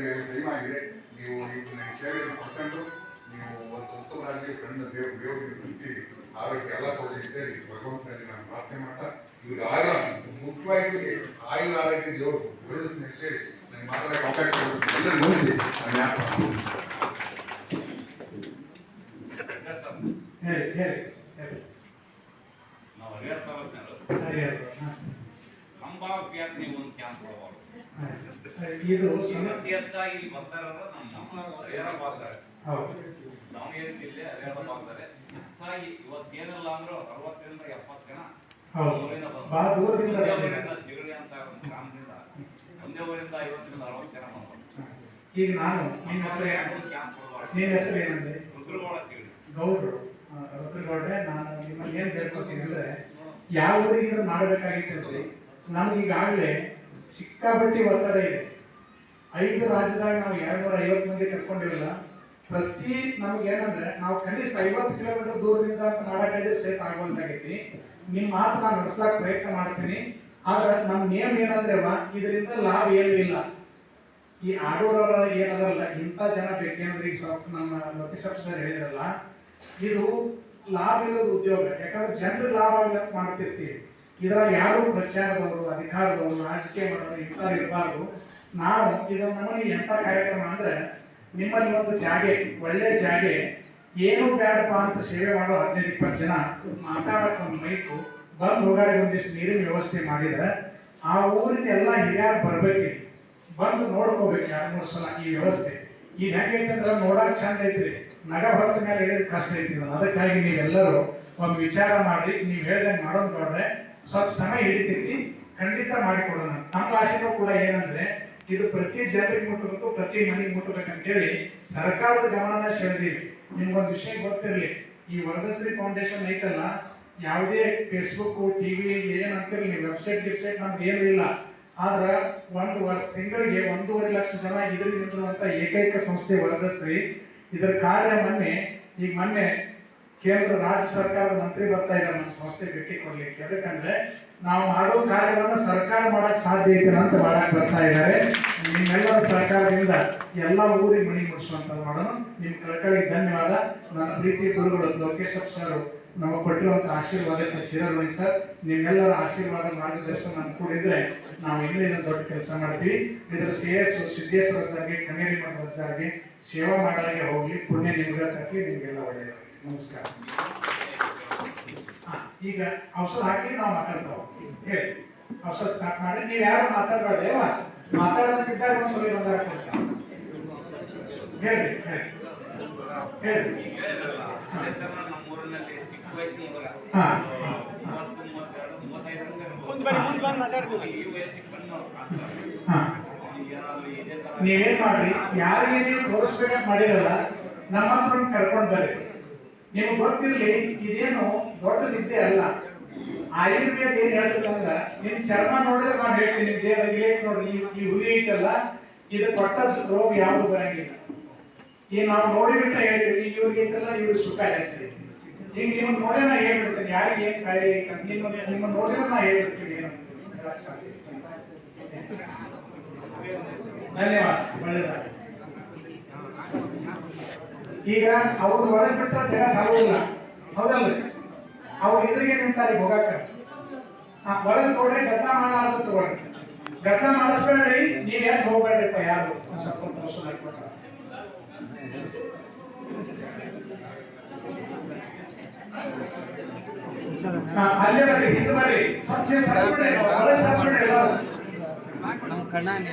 ನಿಮಗೆ ಟೈಮ್ ಆಗಿದೆ ನೀವು ನಿಮ್ಮ ಸೇವೆಯನ್ನು ಪಡ್ಕೊಂಡು ನೀವು ಒಂದು ಉತ್ತಮರಾಗಿ ಕಣ್ಣು ದೇವ್ ದೇವರಿಗೆ ತೃಪ್ತಿ ಆರೋಗ್ಯ ಎಲ್ಲ ಕೊಡಲಿ ಅಂತೇಳಿ ಭಗವಂತನಲ್ಲಿ ನಾನು ಪ್ರಾರ್ಥನೆ ಮಾಡ್ತಾ ಇವ್ರಿಗೆ ಆಯುರ ಮುಖ್ಯವಾಗಿ ಆಯುರ ಆರೋಗ್ಯ ದೇವರು ಬೆಳೆಸಲಿ ಅಂತೇಳಿ ನನಗೆ ಮಾತಾಡೋಕೆ ಅವಕಾಶ ಕೊಡ್ತೀನಿ. ಎಲ್ಲರೂ ಗಮನಿಸಿ ನಾನು ಯಾಕೆ ಹೇಳಿ ಹೇಳಿ ಹೇಳಿ. ನಾವು ಹರಿಹರ ಒಂದು ಕ್ಯಾಂಪ್ ಕೊಡಬಹುದು ಹಾ. ಇದು ಸಮಸ್ಯೆ ಹೆಚ್ಚಾಗಿ ಇಲ್ಲಿ ಬರ್ತಾ ಇರೋದು ನಮ್ಮ ಹೌದು. ಭಾಗದಾರೆ ದಾವಣಗೆರೆ ಜಿಲ್ಲೆ ಹರಿಯಾಣ ಭಾಗದಾರೆ ಹೆಚ್ಚಾಗಿ ಇವತ್ತೇನಿಲ್ಲ ಅಂದ್ರೂ ಅರವತ್ತರಿಂದ ಎಪ್ಪತ್ತು ಜನ. ಬಹಳ ದೂರದಿಂದ ಬಂದಿದ್ದಾರೆ. ಅಂತ ಗ್ರಾಮದಿಂದ ಒಂದೇ ಊರಿಂದ ಐವತ್ತರಿಂದ ಅರವತ್ತು ಜನ ಬಂದರು ಈಗ ನಾನು ನಿಮ್ಮ ಹೆಸರು ನಿಮ್ಮ ಹೆಸರು ಏನಂದ್ರೆ ರುದ್ರಗೌಡ ಚಿಗಡಿ ಗೌಡ್ರು. ರುದ್ರಗೌಡ್ರೆ ನಾನು ನಿಮ್ಮಲ್ಲಿ ಏನ್ ಕೇಳ್ಕೊತೀನಿ ಅಂದ್ರೆ ಯಾವ ಊರಿಗೆ ಮಾಡಬೇಕಾಗಿತ್ತು ಅಂದ್ರೆ ನಮ್ಗೆ ಈಗಾಗಲೇ ಸಿಕ್ಕಾಪಟ್ಟಿ ಒತ್ತಡ ಇದೆ. ಐದು ರಾಜ್ಯದಾಗ ನಾವು ಎರಡ್ನೂರ ಐವತ್ತು ಮಂದಿ ಕರ್ಕೊಂಡಿರಲಿಲ್ಲ ಪ್ರತಿ ನಮ್ಗೆ ಏನಂದ್ರೆ ನಾವು ಕನಿಷ್ಠ ಐವತ್ತು ಕಿಲೋಮೀಟರ್ ದೂರದಿಂದ ಮಾಡಕ್ಕಾದ್ರೆ ಸೇಫ್ ಆಗುವಂತಾಗೈತಿ. ನಿಮ್ಮ ಮಾತು ನಾನು ನಡೆಸ್ಲಾಕ ಪ್ರಯತ್ನ ಮಾಡ್ತೀನಿ. ಆದ್ರೆ ನಮ್ಮ ನೇಮ್ ಏನಂದ್ರೆ ಇದರಿಂದ ಲಾಭ ಏನೂ ಇಲ್ಲ ಈ ಆಡೋರವರ ಏನದಲ್ಲ ಇಂಥ ಜನ ಬೇಕೇನಂದ್ರೆ ಈಗ ಸ್ವಲ್ಪ ನಮ್ಮ ಲೋಕೇಶ್ ಸರ್ ಹೇಳಿದ್ರಲ್ಲ, ಇದು ಲಾಭ ಇಲ್ಲದ ಉದ್ಯೋಗ. ಯಾಕಂದ್ರೆ ಜನರಿಗೆ ಲಾಭ ಆಗಲಿ ಅಂತ ಮಾಡ್ತಿರ್ತೀವಿ. ಇದ್ರಾಗ ಯಾರು ಪ್ರಚಾರದವರು ಅಧಿಕಾರದವರು ರಾಜಕೀಯ ಮಾಡೋರು ಇಂಥವ್ರು ಇರಬಾರ್ದು. ನಾವು ಇದನ್ನು ನಮ್ಮಲ್ಲಿ ಎಂಥ ಕಾರ್ಯಕ್ರಮ ಅಂದ್ರೆ ನಿಮ್ಮಲ್ಲಿ ಒಂದು ಜಾಗೆ, ಒಳ್ಳೆ ಜಾಗೆ, ಏನು ಬೇಡಪ್ಪ ಅಂತ ಸೇವೆ ಮಾಡೋ ಹದಿನೈದು, ಇಪ್ಪತ್ತು ಜನ ಮಾತಾಡಕ್ ಒಂದು ಮೈಕು, ಬಂದು ಹೋಗಾರೆ ಒಂದಿಷ್ಟು ನೀರಿನ ವ್ಯವಸ್ಥೆ ಮಾಡಿದ್ರೆ ಆ ಊರಿನ ಎಲ್ಲ ಹಿರಿಯರು ಬರ್ಬೇಕು ಬಂದು ನೋಡ್ಕೋಬೇಕು ಎರಡು, ಮೂರು ಸಲ ಈ ವ್ಯವಸ್ಥೆ. ಈಗ ಹೆಂಗೈತೆ ಅಂದ್ರೆ ನೋಡಕ್ ಚಂದ ಐತ್ರಿ. ನಗ ಬರದ ಮೇಲೆ ಹೇಳಿದ್ರೆ ಕಷ್ಟ ಐತಿ. ಅದಕ್ಕಾಗಿ ನೀವೆಲ್ಲರೂ ಒಂದು ವಿಚಾರ ಮಾಡಿ, ನೀವು ಹೇಳ್ದಂಗೆ ಮಾಡೋದು ನೋಡ್ರೆ ಸ್ವಲ್ಪ ಸಮಯ ಹಿಡಿತೈತಿ, ಖಂಡಿತ ಮಾಡಿಕೊಡೋಣ. ನಮ್ಮ ಆಶೆನೂ ಕೂಡ ಏನಂದ್ರೆ, ಇದು ಪ್ರತಿ ಜನರಿಗೆ ಮುಟ್ಟಬೇಕು ಪ್ರತಿ ಮನೆಗೆ ಮುಟ್ಟಬೇಕಂತೇಳಿ ಸರ್ಕಾರದ ಗಮನ ಸೆಳೆದೀವಿ ನಿಮ್ಗೊಂದು ವಿಷಯ ಗೊತ್ತಿರಲಿ, ಈ ವರದಶ್ರೀ ಫೌಂಡೇಶನ್ ಐತಲ್ಲ, ಯಾವುದೇ ಫೇಸ್ಬುಕ್ ಟಿವಿ ಏನಂತಿರಲಿ ವೆಬ್ಸೈಟ್ ವೆಬ್ಸೈಟ್ ನಮ್ಗೆ ಏನೂ ಇಲ್ಲ. ಆದ್ರ ಒಂದು ವರ್ಷ, ತಿಂಗಳಿಗೆ ಒಂದೂವರೆ ಲಕ್ಷ ಜನ ಇದರಲ್ಲಿ ಏಕೈಕ ಸಂಸ್ಥೆ ವರದಶ್ರೀ ಇದರ ಕಾರ್ಯ ಮೊನ್ನೆ, ಈಗ ಮೊನ್ನೆ ಕೇಂದ್ರ ರಾಜ್ಯ ಸರ್ಕಾರ ಮಂತ್ರಿ ಬರ್ತಾ ಇದ್ದಾರೆ ನಮ್ಮ ಸಂಸ್ಥೆ ಭೇಟಿ ಕೊಡ್ಲಿಕ್ಕೆ. ಯಾಕಂದ್ರೆ ನಾವು ಮಾಡೋ ಕಾರ್ಯವನ್ನು ಸರ್ಕಾರ ಮಾಡಕ್ ಸಾಧ್ಯ ಐತೆ ಅಂತ ಮಾಡಕ್ ಬರ್ತಾ ಇದ್ದಾರೆ. ನಿಮ್ಮೆಲ್ಲರ ಸರ್ಕಾರದಿಂದ ಎಲ್ಲ ಊರಿಗೆ ಮಣಿ ಮುಡಿಸುವಂತ ಮಾಡೋಣ. ನಿಮ್ ಕಳಕಳಿ ಧನ್ಯವಾದ. ನನ್ನ ಪ್ರೀತಿ ಗುರುಗಳು ಲೋಕೇಶ್ ಸರ್ ನಮಗೆ ಕೊಟ್ಟಿರುವಂತ ಆಶೀರ್ವಾದಕ್ಕೆ ಚಿರಋಣಿ ಸರ್, ನಿಮ್ಮೆಲ್ಲರ ಆಶೀರ್ವಾದ ಮಾರ್ಗದರ್ಶನ ನಾನು ಕೂಡಿದ್ರೆ ನಾವು ಇದನ್ನ ದೊಡ್ಡ ಕೆಲಸ ಮಾಡ್ತೀವಿ. ಇದ್ರ ಎಸ್ ಸಿದ್ದೇಶ್ವರ ಸರ್ಗೆ ಕಣೇರಿ ಮಠದ ಸರ್ಗೆ ಸೇವಾ ಮಾಡೋರಿಗೆ ಹೋಗ್ಲಿ. ಪುಣ್ಯ ನಿಮ್ಗೆ ತಕ್ಕಿ ನಿಮ್ಗೆಲ್ಲ ಒಳ್ಳೆಯದು. ನಮಸ್ಕಾರ. ಈಗ ಔಷಧ ಹಾಕಿ ನಾವು ಮಾತಾಡ್ತಾವ. ಹೇಳಿ. ಔಷಧ ಸ್ಟಾರ್ಟ್ ಮಾಡಿ ನೀವು ಯಾರು ಮಾತಾಡಬೇಡ ಮಾತಾಡೋದಕ್ಕಿದ್ದಾಗ ಒಂದು ಸಲ ಹೇಳಿ ಹೇಳಿ. ಬಂದ್ ಮಾತಾಡ್ಬೋದು. ಈ ವಯಸ್ಸಿಗೆ ಬಂದು ಅವ್ರು ಹಾ ಅವ್ನಿಗೆ ಏನಾದ್ರು ಇದೇ ತರ ನೀವೇನ್ ಮಾಡ್ರಿ ಯಾರಿಗೆ ನೀವು ತೋರಿಸ್ಬೇಕಂತ ಮಾಡಿರಲ್ಲ ನಮ್ಮ ಹತ್ರ ಕರ್ಕೊಂಡ್ ಬರ್ರಿ. ನಿಮ್ಗೆ ಗೊತ್ತಿರಲಿ, ಇದೇನು ದೊಡ್ಡ ವಿದ್ಯೆ ಅಲ್ಲ. ಆಯುರ್ವೇದ ಏನ್ ಹೇಳ್ತದಂದ್ರ ನಿಮ್ ಚರ್ಮ ನೋಡಿದ್ರೆ ನಾನು ಹೇಳ್ತೀನಿ, ನಿಮ್ ದೇಹದ ಇಲೇಟ್ ನೋಡ್ರಿ, ಈ- ಹುಲಿ ಐತಲ್ಲ, ಇದು ಕೊಟ್ಟ ರೋಗ ಯಾವ್ದು ಬರಂಗಿಲ್ಲ. ಈ ನಾವು ನೋಡಿಬಿಟ್ಟ ಹೇಳ್ತೀವಿ ಇವ್ರಿಗೆ ಐತಲ್ಲ, ಇವ್ರಿಗೆ ಸುಖ ಜಾಸ್ತಿ ಈಗ ನೀವು ನೋಡೇ ನಾ ಹೇಳ್ಬಿಡ್ತೀನಿ, ಯಾರಿಗೆ ಏನ್ ಕಾಯಿಲೆ ಐತಂತ ನಿಮ್ಮ ನಿಮ್ಮ ನೋಡಿದ್ರೆ ನಾ ಹೇಳ್ಬಿಡ್ತೀನಿ ಏನಂತ. ಇಲ್ಲ. ಧನ್ಯವಾದ ಒಳ್ಳೆಯದಾಗಲಿ ಈಗ ಅವ್ರು ಹೊರಗೆ ಬಿಟ್ಟರೆ ಜನ ಸಾಗುದಿಲ್ಲ ಹೌದಲ್ರಿ? ಅವ್ರು ಎದುರಿಗೆ ನಿಂತಾರೆ ಹೋಗಕ್ಕ ಒಳಗೆ ತೊಗೊಳ್ರಿ ಗದ್ದ ಮಾಡಲಾರ್ದ ತಗೊಳ್ರಿ ಗದ್ದ ಮಾಡಿಸ್ಬೇಡ್ರಿ, ನೀವ್ ಯಾಕೆ ಹೋಗ್ಬೇಡ್ರಿಪ್ಪ ಯಾರು? ಸ್ವಲ್ಪ ವರ್ಷ ಹಾಕ್ಬಿಟ್ಟ ಅಲ್ಲೇ ಹಿಂದೆ ಬರ್ರಿ. ಸ್ವಲ್ಪ ಸಾಕ್ಬಿಡ್ರಿ ಕಣ್ಣಾನೆ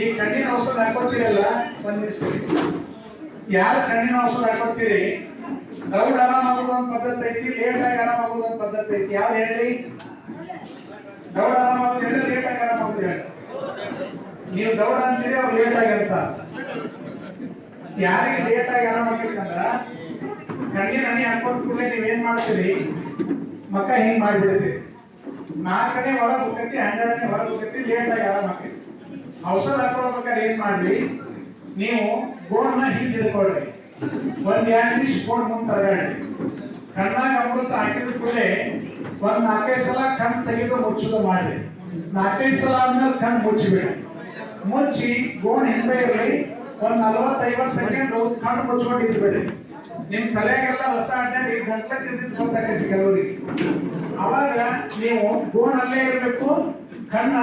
ಈ ಕಣ್ಣಿನ ಔಷಧ ಹಾಕೋತೀರಲ್ಲ? ನಿಮಿಷ ಯಾರು ಕಣ್ಣಿನ ಔಷಧ ಹಾಕೋತೀರಿ? ದೌಡ್ ಆರಾಮ್ ಒಂದ್ ಪದ್ಧತಿ ಐತಿ, ಲೇಟ್ ಆಗಿ ಆರಾಮಾಗೋದು ಒಂದ್ ಪದ್ಧತಿ ಐತಿ. ಯಾವ್ದು ಹೇಳಿ? ದೌಡ್ ಆರಾಮ್ ಹೇಳಿ ಲೇಟ್ ಆಗಿ ಆರಾಮಾಗೋದು ಹೇಳಿ. ನೀವು ದೌಡ ಅಂತೀರಿ, ಅವ್ರು ಲೇಟ್ ಆಗಿ ಅಂತ. ಯಾರಿಗೆ ಲೇಟ್ ಆಗಿ ಆರಾಮಾಗಿತ್ತಂದ್ರ ಕಣ್ಣಿನ ಹನಿ ಹಾಕೊಂಡ್ ಕೂಡಲೇ ನೀವೇನ್ ಮಾಡ್ತೀರಿ? ಮಕ್ಕ ಹಿಂಗ್ ಮಾಡ್ಬಿಡ್ತೀರಿ ನಾಲ್ಕನೇ ಹೊರಗೆ ಹೋಗತಿ ಹನ್ನೆರಡನೇ ಹೊರಗೆ ಹೋಗತಿ ಲೇಟ್ ಆಗಿ ಆರಾಮಾಗ್ತೈತಿ ಔಷಧ ಹಾಕೊಳ್ಬೇಕಾದ್ರೆ ಏನ್ ಮಾಡ್ಲಿ? ನೀವು ಗೋಣನ ಹಿಂದಿರ್ಕೊಳ್ಳಿ ಒಂದ್ ಎರಡು ನಿಮಿಷ ಗೋಣ್ ಮುಂದ್ ತರಬೇಡ್ರಿ ಕಣ್ಣಾಗ ಅಮೃತ ಹಾಕಿದ ಕೂಡಲೇ ಒಂದ್ ನಾಲ್ಕೈದು ಸಲ ಕಣ್ ತೆಗೆದು ಮುಚ್ಚುದು ಮಾಡ್ರಿ. ನಾಲ್ಕೈದು ಸಲ ಆದ್ಮೇಲೆ ಕಣ್ ಮುಚ್ಚಬೇಡಿ ಮುಚ್ಚಿ ಗೋಣ್ ಹಿಂದೆ ಇರಲಿ. ಒಂದ್ ನಲವತ್ತೈವತ್ತು ಸೆಕೆಂಡ್ ಕಣ್ ಮುಚ್ಕೊಂಡು ಇದ್ಬಿಡ್ರಿ. ನಿಮ್ ತಲೆಗೆಲ್ಲ ಹೊಸ ಅಡ್ಡಾಡಿ ಗಂಟ್ಲ ಗೊತ್ತಾಗೈತಿ ಕೆಲವರಿಗೆ. ಅವಾಗ ನೀವು ಗೋಣ್ ಅಲ್ಲೇ ಇರ್ಬೇಕು. ಕಣ್ಣ